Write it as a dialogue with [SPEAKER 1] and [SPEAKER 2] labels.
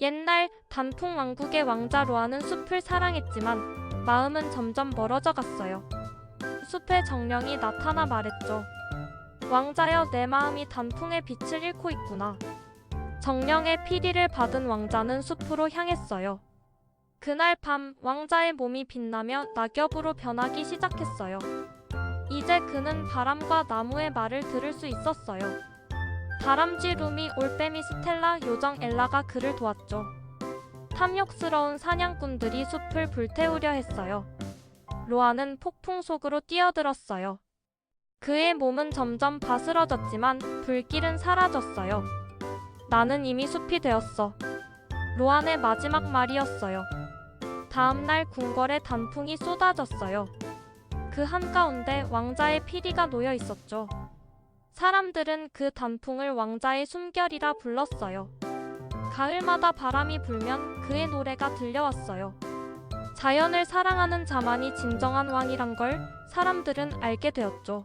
[SPEAKER 1] 옛날 단풍 왕국의 왕자 로아는 숲을 사랑했지만 마음은 점점 멀어져 갔어요. 숲의 정령이 나타나 말했죠. 왕자여 내 마음이 단풍의 빛을 잃고 있구나. 정령의 피리를 받은 왕자는 숲으로 향했어요. 그날 밤 왕자의 몸이 빛나며 낙엽으로 변하기 시작했어요. 이제 그는 바람과 나무의 말을 들을 수 있었어요. 다람쥐 루미 올빼미 스텔라 요정 엘라가 그를 도왔죠. 탐욕스러운 사냥꾼들이 숲을 불태우려 했어요. 로아는 폭풍 속으로 뛰어들었어요. 그의 몸은 점점 바스러졌지만 불길은 사라졌어요. 나는 이미 숲이 되었어. 로안의 마지막 말이었어요. 다음 날 궁궐에 단풍이 쏟아졌어요. 그 한가운데 왕자의 피리가 놓여 있었죠. 사람들은 그 단풍을 왕자의 숨결이라 불렀어요. 가을마다 바람이 불면 그의 노래가 들려왔어요. 자연을 사랑하는 자만이 진정한 왕이란 걸 사람들은 알게 되었죠.